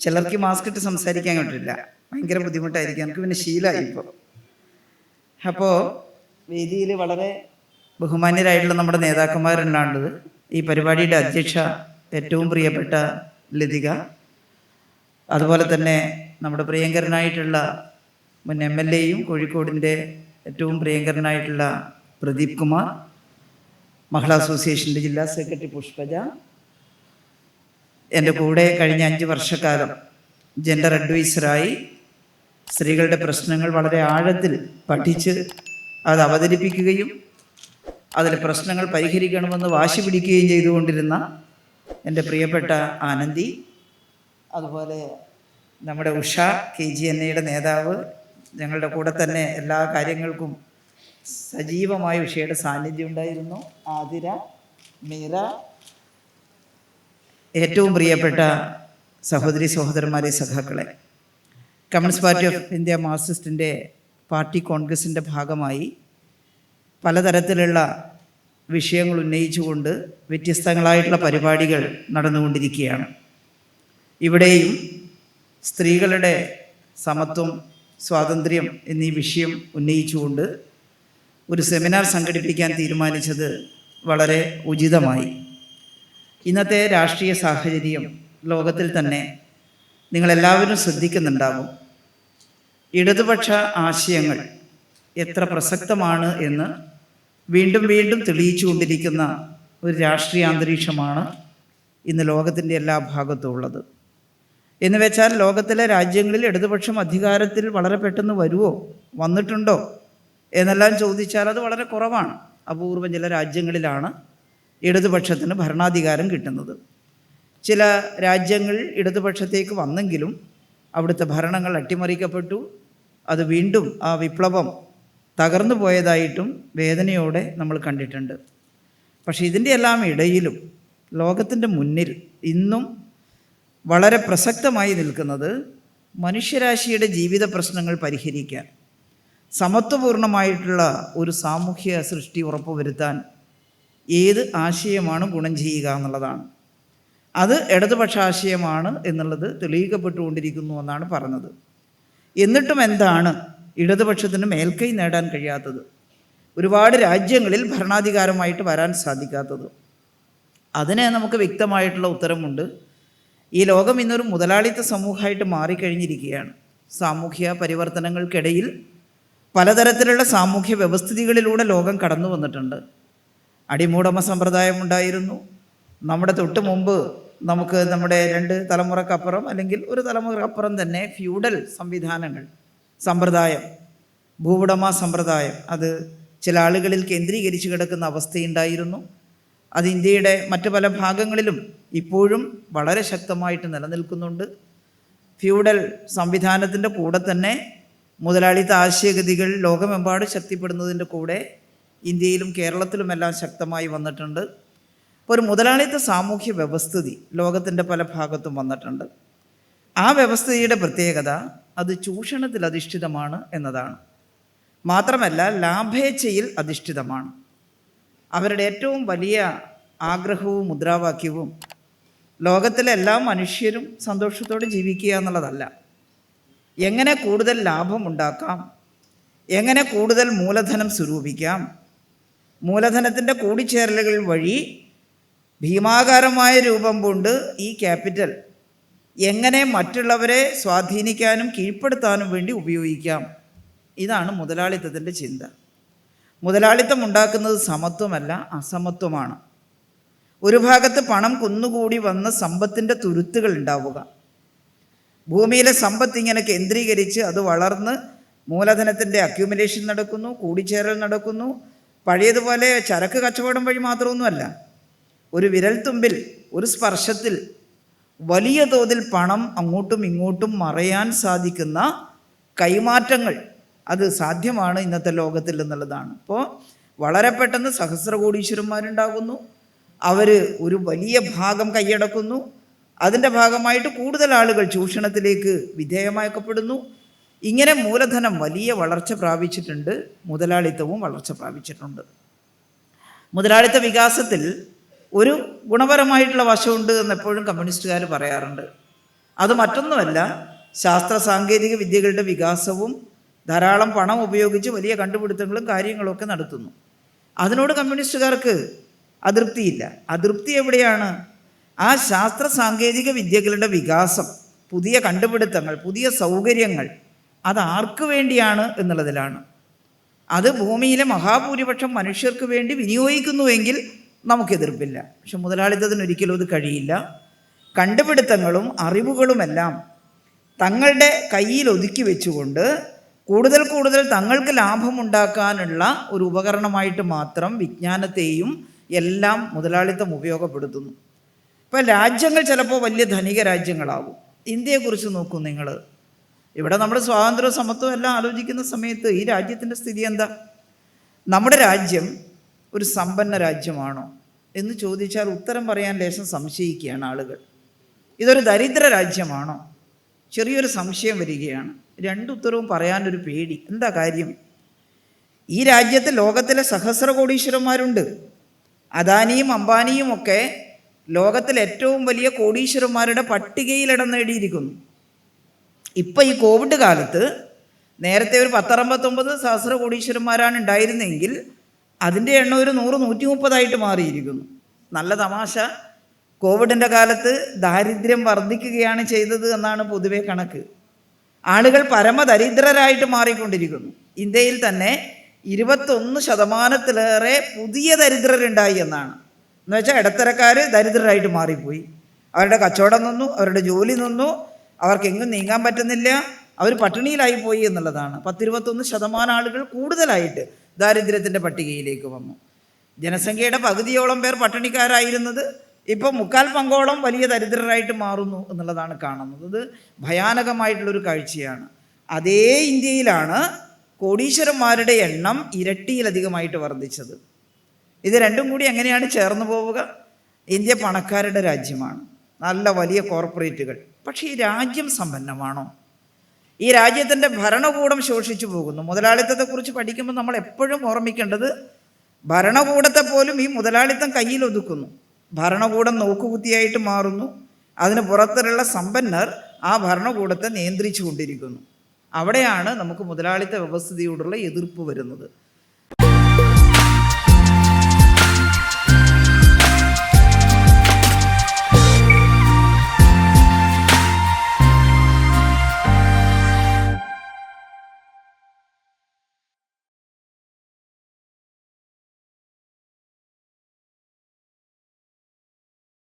ചിലർക്ക് മാസ്ക് ഇട്ട് സംസാരിക്കാൻ കിട്ടില്ല. ഭയങ്കര ബുദ്ധിമുട്ടായിരിക്കും. എനിക്ക് പിന്നെ ശീലമായി ഇപ്പോൾ അപ്പോൾ വേദിയിൽ വളരെ ബഹുമാന്യരായിട്ടുള്ള നമ്മുടെ നേതാക്കന്മാരുണ്ടാണുള്ളത് ഈ പരിപാടിയുടെ അധ്യക്ഷ ഏറ്റവും പ്രിയപ്പെട്ട ലതിക. അതുപോലെ തന്നെ നമ്മുടെ പ്രിയങ്കരനായിട്ടുള്ള മുൻ എം എൽ എയും കോഴിക്കോടിന്റെ ഏറ്റവും പ്രിയങ്കരനായിട്ടുള്ള പ്രദീപ് കുമാർ മഹിളാ അസോസിയേഷന്റെ ജില്ലാ സെക്രട്ടറി പുഷ്പജ എന്റെ കൂടെ കഴിഞ്ഞ അഞ്ച് വർഷക്കാലം ജെൻഡർ അഡ്വൈസറായി സ്ത്രീകളുടെ പ്രശ്നങ്ങൾ വളരെ ആഴത്തിൽ പഠിച്ച് അത് അവതരിപ്പിക്കുകയും അതിൽ പ്രശ്നങ്ങൾ പരിഹരിക്കണമെന്ന് വാശി പിടിക്കുകയും ചെയ്തുകൊണ്ടിരുന്ന എന്റെ പ്രിയപ്പെട്ട ആനന്ദി അതുപോലെ നമ്മുടെ ഉഷ കെ ജി എൻ എയുടെ നേതാവ് ഞങ്ങളുടെ കൂടെ തന്നെ എല്ലാ കാര്യങ്ങൾക്കും സജീവമായ ഉഷയുടെ സാന്നിധ്യം ഉണ്ടായിരുന്നു. ആതിര മീര ഏറ്റവും പ്രിയപ്പെട്ട സഹോദരി സഹോദരന്മാരെ സഖാക്കളെ. കമ്മ്യൂണിസ്റ്റ് പാർട്ടി ഓഫ് ഇന്ത്യ മാർക്സിസ്റ്റിന്റെ പാർട്ടി കോൺഗ്രസിന്റെ ഭാഗമായി പലതരത്തിലുള്ള വിഷയങ്ങൾ ഉന്നയിച്ചുകൊണ്ട് വ്യത്യസ്തങ്ങളായിട്ടുള്ള പരിപാടികൾ നടന്നുകൊണ്ടിരിക്കുകയാണ്. ഇവിടെയും സ്ത്രീകളുടെ സമത്വം സ്വാതന്ത്ര്യം എന്നീ വിഷയം ഉന്നയിച്ചുകൊണ്ട് ഒരു സെമിനാർ സംഘടിപ്പിക്കാൻ തീരുമാനിച്ചത് വളരെ ഉചിതമായി. ഇന്നത്തെ രാഷ്ട്രീയ സാഹചര്യം ലോകത്തിൽ തന്നെ നിങ്ങളെല്ലാവരും ശ്രദ്ധിക്കുന്നുണ്ടാകും ഇടതുപക്ഷ ആശയങ്ങൾ എത്ര പ്രസക്തമാണ് എന്ന് വീണ്ടും വീണ്ടും തെളിയിച്ചുകൊണ്ടിരിക്കുന്ന ഒരു രാഷ്ട്രീയ അന്തരീക്ഷമാണ് ഇന്ന് ലോകത്തിന്റെ എല്ലാ ഭാഗത്തും ഉള്ളത്. എന്ന് വെച്ചാൽ ലോകത്തിലെ രാജ്യങ്ങളിൽ ഇടതുപക്ഷം അധികാരത്തിൽ വളരെ പെട്ടെന്ന് വരുമോ വന്നിട്ടുണ്ടോ എന്നെല്ലാം ചോദിച്ചാൽ അത് വളരെ കുറവാണ്. അപൂർവം ചില രാജ്യങ്ങളിലാണ് ഇടതുപക്ഷത്തിന് ഭരണാധികാരം കിട്ടുന്നത്. ചില രാജ്യങ്ങൾ ഇടതുപക്ഷത്തേക്ക് വന്നെങ്കിലും അവിടുത്തെ ഭരണങ്ങൾ അട്ടിമറിക്കപ്പെട്ടു. അത് വീണ്ടും ആ വിപ്ലവം തകർന്നു പോയതായിട്ടും വേദനയോടെ നമ്മൾ കണ്ടിട്ടുണ്ട്. പക്ഷേ ഇതിന്റെ എല്ലാം ഇടയിലും ലോകത്തിന്റെ മുന്നിൽ ഇന്നും വളരെ പ്രസക്തമായി നിൽക്കുന്നത് മനുഷ്യരാശിയുടെ ജീവിത പ്രശ്നങ്ങൾ പരിഹരിക്കാൻ സമത്വപൂർണമായിട്ടുള്ള ഒരു സാമൂഹ്യ സൃഷ്ടി ഉറപ്പുവരുത്താൻ ഏത് ആശയമാണ് ഗുണം ചെയ്യുക എന്നുള്ളതാണ്. അത് ഇടതുപക്ഷ ആശയമാണ് എന്നുള്ളത് തെളിയിക്കപ്പെട്ടുകൊണ്ടിരിക്കുന്നു എന്നാണ് പറഞ്ഞത്. എന്നിട്ടും എന്താണ് ഇടതുപക്ഷത്തിന് മേൽക്കൈ നേടാൻ കഴിയാത്തത്? ഒരുപാട് രാജ്യങ്ങളിൽ ഭരണാധികാരമായിട്ട് വരാൻ സാധിക്കാത്തത്. അതിന് നമുക്ക് വ്യക്തമായിട്ടുള്ള ഉത്തരമുണ്ട്. ഈ ലോകം ഇന്നൊരു മുതലാളിത്ത സമൂഹമായിട്ട് മാറിക്കഴിഞ്ഞിരിക്കുകയാണ്. സാമൂഹ്യ പരിവർത്തനങ്ങൾക്കിടയിൽ പലതരത്തിലുള്ള സാമൂഹ്യ വ്യവസ്ഥിതികളിലൂടെ ലോകം കടന്നു വന്നിട്ടുണ്ട് അടിമൂടമ സമ്പ്രദായം ഉണ്ടായിരുന്നു. നമ്മുടെ തൊട്ട് മുമ്പ് നമുക്ക് നമ്മുടെ രണ്ട് തലമുറക്കപ്പുറം അല്ലെങ്കിൽ ഒരു തലമുറക്കപ്പുറം തന്നെ ഫ്യൂഡൽ സംവിധാനങ്ങൾ സമ്പ്രദായം ഭൂവുടമ സമ്പ്രദായം അത് ചില ആളുകളിൽ കേന്ദ്രീകരിച്ച് കിടക്കുന്ന അവസ്ഥയുണ്ടായിരുന്നു. അത് ഇന്ത്യയുടെ മറ്റു പല ഭാഗങ്ങളിലും ഇപ്പോഴും വളരെ ശക്തമായിട്ട് നിലനിൽക്കുന്നുണ്ട്. ഫ്യൂഡൽ സംവിധാനത്തിന്റെ കൂടെ തന്നെ മുതലാളിത്ത ആശയഗതികൾ ലോകമെമ്പാടും ശക്തിപ്പെടുന്നതിന്റെ കൂടെ ഇന്ത്യയിലും കേരളത്തിലുമെല്ലാം ശക്തമായി വന്നിട്ടുണ്ട്. ഇപ്പോൾ ഒരു മുതലാളിത്ത സാമൂഹ്യ വ്യവസ്ഥിതി ലോകത്തിന്റെ പല ഭാഗത്തും വന്നിട്ടുണ്ട്. ആ വ്യവസ്ഥിതിയുടെ പ്രത്യേകത അത് ചൂഷണത്തിൽ അധിഷ്ഠിതമാണ് എന്നതാണ്. മാത്രമല്ല ലാഭേച്ഛയിൽ അധിഷ്ഠിതമാണ്. അവരുടെ ഏറ്റവും വലിയ ആഗ്രഹവും മുദ്രാവാക്യവും ലോകത്തിലെ എല്ലാ മനുഷ്യരും സന്തോഷത്തോടെ ജീവിക്കുക എന്നുള്ളതല്ല. എങ്ങനെ കൂടുതൽ ലാഭമുണ്ടാക്കാം എങ്ങനെ കൂടുതൽ മൂലധനം സ്വരൂപിക്കാം? മൂലധനത്തിന്റെ കൂടിച്ചേരലുകൾ വഴി ഭീമാകാരമായ രൂപം കൊണ്ട് ഈ ക്യാപിറ്റൽ എങ്ങനെ മറ്റുള്ളവരെ സ്വാധീനിക്കാനും കീഴ്പ്പെടുത്താനും വേണ്ടി ഉപയോഗിക്കാം. ഇതാണ് മുതലാളിത്തത്തിന്റെ ചിന്ത. മുതലാളിത്തം ഉണ്ടാക്കുന്നത് സമത്വമല്ല അസമത്വമാണ്. ഒരു ഭാഗത്ത് പണം കുന്നുകൂടി വന്ന സമ്പത്തിന്റെ തുരുത്തുകൾ ഉണ്ടാവുക. ഭൂമിയിലെ സമ്പത്ത് ഇങ്ങനെ കേന്ദ്രീകരിച്ച് അത് വളർന്ന് മൂലധനത്തിന്റെ അക്യുമുലേഷൻ നടക്കുന്നു കൂടിച്ചേരൽ നടക്കുന്നു പഴയതുപോലെ ചരക്ക് കച്ചവടം വഴി മാത്രമൊന്നുമല്ല. ഒരു വിരൽത്തുമ്പിൽ ഒരു സ്പർശത്തിൽ വലിയ തോതിൽ പണം അങ്ങോട്ടും ഇങ്ങോട്ടും മറയാൻ സാധിക്കുന്ന കൈമാറ്റങ്ങൾ അത് സാധ്യമാണ് ഇന്നത്തെ ലോകത്തിൽ എന്നുള്ളതാണ്. അപ്പോൾ വളരെ പെട്ടെന്ന് സഹസ്രകോടീശ്വരന്മാരുണ്ടാകുന്നു. അവർ ഒരു വലിയ ഭാഗം കൈയടക്കുന്നു. അതിന്റെ ഭാഗമായിട്ട് കൂടുതൽ ആളുകൾ ചൂഷണത്തിലേക്ക് വിധേയമാക്കപ്പെടുന്നു. ഇങ്ങനെ മൂലധനം വലിയ വളർച്ച പ്രാപിച്ചിട്ടുണ്ട് മുതലാളിത്തവും വളർച്ച പ്രാപിച്ചിട്ടുണ്ട്. മുതലാളിത്ത വികാസത്തിൽ ഒരു ഗുണപരമായിട്ടുള്ള വശമുണ്ട് എന്ന് എപ്പോഴും കമ്മ്യൂണിസ്റ്റുകാർ പറയാറുണ്ട്. അത് മറ്റൊന്നുമല്ല ശാസ്ത്ര സാങ്കേതിക വിദ്യകളുടെ വികാസവും ധാരാളം പണം ഉപയോഗിച്ച് വലിയ കണ്ടുപിടുത്തങ്ങളും കാര്യങ്ങളൊക്കെ നടത്തുന്നു. അതിനോട് കമ്മ്യൂണിസ്റ്റുകാർക്ക് അതൃപ്തിയില്ല. അതൃപ്തി എവിടെയാണ്? ആ ശാസ്ത്ര സാങ്കേതിക വിദ്യകളുടെ വികാസം പുതിയ കണ്ടുപിടുത്തങ്ങൾ പുതിയ സൗകര്യങ്ങൾ അത് ആർക്ക് വേണ്ടിയാണ് എന്നുള്ളതിലാണ്. അത് ഭൂമിയിലെ മഹാഭൂരിപക്ഷം മനുഷ്യർക്ക് വേണ്ടി വിനിയോഗിക്കുന്നുവെങ്കിൽ നമുക്ക് എതിർപ്പില്ല പക്ഷെ മുതലാളിത്തത്തിന് ഒരിക്കലും അത് കഴിയില്ല. കണ്ടുപിടുത്തങ്ങളും അറിവുകളുമെല്ലാം തങ്ങളുടെ കയ്യിൽ ഒതുക്കി വെച്ചുകൊണ്ട് കൂടുതൽ കൂടുതൽ തങ്ങൾക്ക് ലാഭമുണ്ടാക്കാനുള്ള ഒരു ഉപകരണമായിട്ട് മാത്രം വിജ്ഞാനത്തെയും എല്ലാം മുതലാളിത്തം ഉപയോഗപ്പെടുത്തുന്നു. ഇപ്പം രാജ്യങ്ങൾ ചിലപ്പോൾ വലിയ ധനിക രാജ്യങ്ങളാവും ഇന്ത്യയെക്കുറിച്ച് നോക്കൂ നിങ്ങൾ. ഇവിടെ നമ്മൾ സ്വാതന്ത്ര്യ സമത്വം എല്ലാം ആലോചിക്കുന്ന സമയത്ത് ഈ രാജ്യത്തിന്റെ സ്ഥിതി എന്താ? നമ്മുടെ രാജ്യം ഒരു സമ്പന്ന രാജ്യമാണോ എന്ന് ചോദിച്ചാൽ ഉത്തരം പറയാൻ ലേശം സംശയിക്കുകയാണ് ആളുകൾ. ഇതൊരു ദരിദ്ര രാജ്യമാണോ? ചെറിയൊരു സംശയം വരികയാണ്. രണ്ട് രണ്ടുത്തരവും പറയാനൊരു പേടി. എന്താ കാര്യം? ഈ രാജ്യത്ത് ലോകത്തിലെ സഹസ്ര കോടീശ്വരന്മാരുണ്ട് അദാനിയും അംബാനിയും ഒക്കെ ലോകത്തിലെ ഏറ്റവും വലിയ കോടീശ്വരന്മാരുടെ പട്ടികയിൽ ഇടം നേടിയിരിക്കുന്നു. ഇപ്പം ഈ കോവിഡ് കാലത്ത് നേരത്തെ ഒരു പത്തറമ്പത്തൊമ്പത് സഹസ്ര കോടീശ്വരന്മാരാണ് ഉണ്ടായിരുന്നെങ്കിൽ അതിന്റെ എണ്ണം ഒരു നൂറ് നൂറ്റി മുപ്പതായിട്ട് മാറിയിരിക്കുന്നു. നല്ല തമാശ. കോവിഡിന്റെ കാലത്ത് ദാരിദ്ര്യം വർദ്ധിക്കുകയാണ് ചെയ്തത് എന്നാണ് പൊതുവെ കണക്ക്. ആളുകൾ പരമദരിദ്രരായിട്ട് മാറിക്കൊണ്ടിരിക്കുന്നു. ഇന്ത്യയിൽ തന്നെ ഇരുപത്തൊന്ന് ശതമാനത്തിലേറെ പുതിയ ദരിദ്രരുണ്ടായി എന്നാണ്. എന്നുവെച്ചാൽ ഇടത്തരക്കാർ ദരിദ്രരായിട്ട് മാറിപ്പോയി. അവരുടെ കച്ചവടം നിന്നു അവരുടെ ജോലി നിന്നു അവർക്ക് എങ്ങും നീങ്ങാൻ പറ്റുന്നില്ല. അവർ പട്ടിണിയിലായി പോയി എന്നുള്ളതാണ്. പത്തിരുപത്തൊന്ന് ശതമാനം ആളുകൾ കൂടുതലായിട്ട് ദാരിദ്ര്യത്തിന്റെ പട്ടികയിലേക്ക് വന്നു. ജനസംഖ്യയുടെ പകുതിയോളം പേർ പട്ടിണിക്കാരായിരുന്നത് ഇപ്പോൾ മുക്കാൽ പങ്കോളം വലിയ ദരിദ്രരായിട്ട് മാറുന്നു എന്നുള്ളതാണ് കാണുന്നത്. ഇത് ഭയാനകമായിട്ടുള്ളൊരു കാഴ്ചയാണ്. അതേ ഇന്ത്യയിലാണ് കോടീശ്വരന്മാരുടെ എണ്ണം ഇരട്ടിയിലധികമായിട്ട് വർദ്ധിച്ചത്. ഇത് രണ്ടും കൂടി എങ്ങനെയാണ് ചേർന്ന് പോവുക? ഇന്ത്യ പണക്കാരുടെ രാജ്യമാണ്. നല്ല വലിയ കോർപ്പറേറ്റുകൾ. പക്ഷേ ഈ രാജ്യം സമ്പന്നമാണോ? ഈ രാജ്യത്തിന്റെ ഭരണകൂടം ശോഷിച്ചു പോകുന്നു. മുതലാളിത്തത്തെക്കുറിച്ച് പഠിക്കുമ്പോൾ നമ്മൾ എപ്പോഴും ഓർമ്മിക്കേണ്ടത് ഭരണകൂടത്തെ പോലും ഈ മുതലാളിത്തം കയ്യിൽ ഒതുക്കുന്നു. ഭരണകൂടം നോക്കുകുത്തിയായിട്ട് മാറുന്നു. അതിന് പുറത്തുള്ള സമ്പന്നർ ആ ഭരണകൂടത്തെ നിയന്ത്രിച്ചു കൊണ്ടിരിക്കുന്നു. അവിടെയാണ് നമുക്ക് മുതലാളിത്ത വ്യവസ്ഥിതിയോടുള്ള എതിർപ്പ് വരുന്നത്.